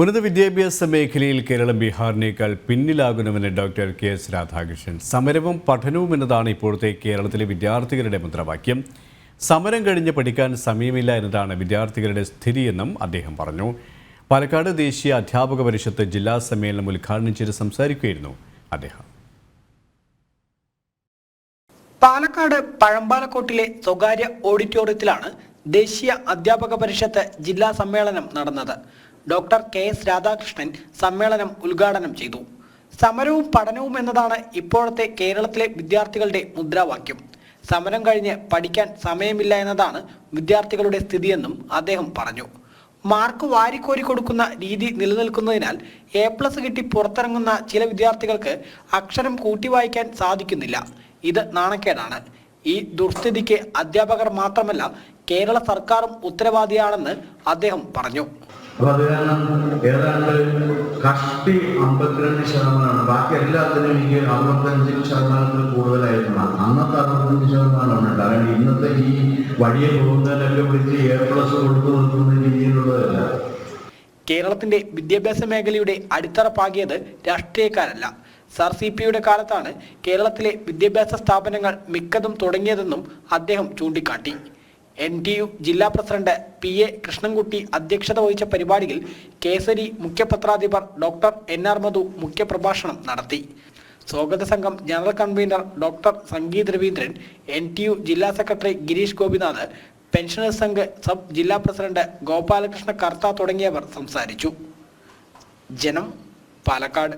ഉന്നത വിദ്യാഭ്യാസ മേഖലയിൽ കേരളം ബീഹാറിനേക്കാൾ പിന്നിലാകുന്നുവെന്ന് ഡോക്ടർ കെ എസ് രാധാകൃഷ്ണൻ. സമരവും പഠനവും എന്നതാണ് ഇപ്പോഴത്തെ കേരളത്തിലെ വിദ്യാർത്ഥികളുടെ മുദ്രാവാക്യം. സമരം കഴിഞ്ഞ് പഠിക്കാൻ സമയമില്ല എന്നതാണ് വിദ്യാർത്ഥികളുടെ സ്ഥിതിയെന്നും അദ്ദേഹം പറഞ്ഞു. പാലക്കാട് ദേശീയ അധ്യാപക പരിഷത്ത് ജില്ലാ സമ്മേളനം ഉദ്ഘാടനം ചെയ്ത് സംസാരിക്കുകയായിരുന്നു അദ്ദേഹം. പാലക്കാട് പഴമ്പാലക്കോട്ടിലെ സ്വകാര്യ ഓഡിറ്റോറിയത്തിലാണ് ദേശീയ അധ്യാപക പരിഷത്ത് ജില്ലാ സമ്മേളനം നടന്നത്. ഡോക്ടർ കെ എസ് രാധാകൃഷ്ണൻ സമ്മേളനം ഉദ്ഘാടനം ചെയ്തു. സമരവും പഠനവും എന്നതാണ് ഇപ്പോഴത്തെ കേരളത്തിലെ വിദ്യാർത്ഥികളുടെ മുദ്രാവാക്യം. സമരം കഴിഞ്ഞ് പഠിക്കാൻ സമയമില്ല എന്നതാണ് വിദ്യാർത്ഥികളുടെ സ്ഥിതിയെന്നും അദ്ദേഹം പറഞ്ഞു. മാർക്ക് വാരിക്കോരി കൊടുക്കുന്ന രീതി നിലനിൽക്കുന്നതിനാൽ എ പ്ലസ് കിട്ടി പുറത്തിറങ്ങുന്ന ചില വിദ്യാർത്ഥികൾക്ക് അക്ഷരം കൂട്ടി വായിക്കാൻ സാധിക്കുന്നില്ല. ഇത് നാണക്കേടാണ്. ഈ ദുർസ്ഥിതിക്ക് അധ്യാപകർ മാത്രമല്ല കേരള സർക്കാരും ഉത്തരവാദിയാണെന്ന് അദ്ദേഹം പറഞ്ഞു. അപ്പൊ അത് കാരണം ഏതാണ്ട് കഷ്ടി അമ്പത്തിരണ്ട് ശതമാനമാണ് ബാക്കി എല്ലാത്തിനും എനിക്ക് അറുപത്തഞ്ച് ശതമാനത്തിൽ കൂടുതലായിരുന്നു. അന്നത്തെ അറുപത്തഞ്ച് ശതമാനമാണ് കാരണം ഇന്നത്തെ ഈ വഴിയെ പോകുന്നതിനൊക്കെ വിളിച്ച് എ പ്ലസ് കൊടുത്തു നിൽക്കുന്ന രീതിയിലുള്ളതല്ല. കേരളത്തിന്റെ വിദ്യാഭ്യാസ മേഖലയുടെ അടിത്തറ പാകിയത് രാഷ്ട്രീയക്കാരല്ല. സർ സി പിയുടെ കാലത്താണ് കേരളത്തിലെ വിദ്യാഭ്യാസ സ്ഥാപനങ്ങൾ മിക്കതും തുടങ്ങിയതെന്നും അദ്ദേഹം ചൂണ്ടിക്കാട്ടി. എൻ ടി യു ജില്ലാ പ്രസിഡന്റ് പി എ കൃഷ്ണൻകുട്ടി അധ്യക്ഷത വഹിച്ച പരിപാടിയിൽ കേസരി മുഖ്യപത്രാധിപർ ഡോക്ടർ എൻ ആർ മധു മുഖ്യപ്രഭാഷണം നടത്തി. സ്വാഗത സംഘം general convener doctor Sangeeth Raveendran N T U ജില്ലാ secretary Girish Gopinath pensioners Sangh sub ജില്ലാ പ്രസിഡന്റ് ഗോപാലകൃഷ്ണ കർത്ത തുടങ്ങിയവർ സംസാരിച്ചു. ജനം പാലക്കാട്